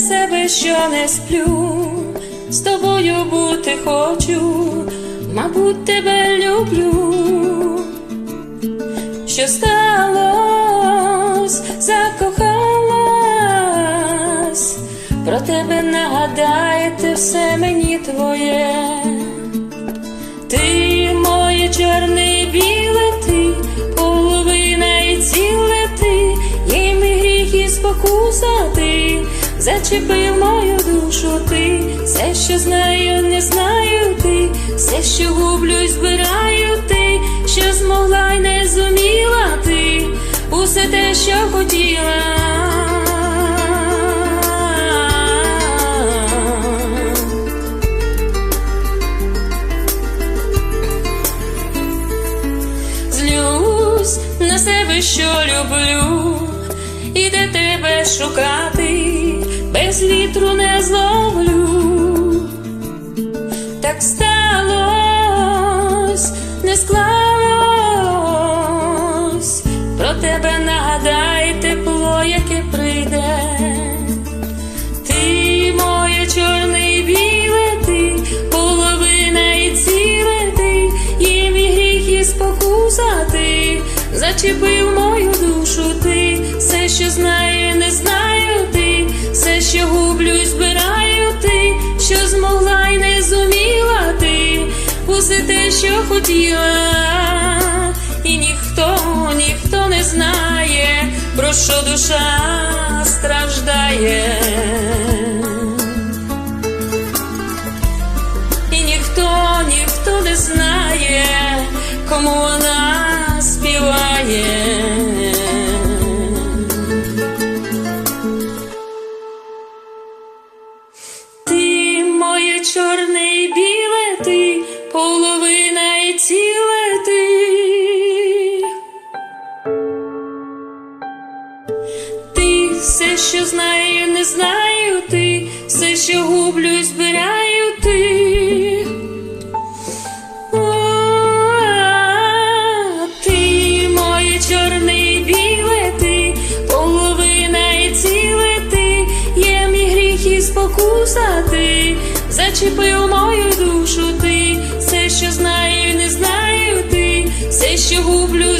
себе, що не сплю, з тобою бути хочу, мабуть, тебе люблю. Що сталось, закохалась, про тебе нагадайте все мені твоє. Ти моє чорне і біле, ти половина і ціле ти, мій гріх і спокуса ти, зачепив мою душу ти, все, що знаю, не знаю ти, все, що гублю, збираю ти, що змогла й не зуміла ти, усе те, що хотіла. Злюсь на себе, що люблю, і де тебе шукати, без вітру не зловлю. Так сталось, не склалось, зачепив мою душу ти, все, що знає, не знаю ти, все, що гублю, збираю ти, що змогла й не зуміла ти, усе те, що хотіла, і ніхто, ніхто не знає, про що душа страждає. І ніхто, ніхто не знає, кому Ти моє чорне біле, ти половина і ціле ти. Ти все, що знаю, не знаю ти, все, що гублю, збираю ти. Зачепив мою душу ти, все, що знаю, не знаю ти, все, що гублю,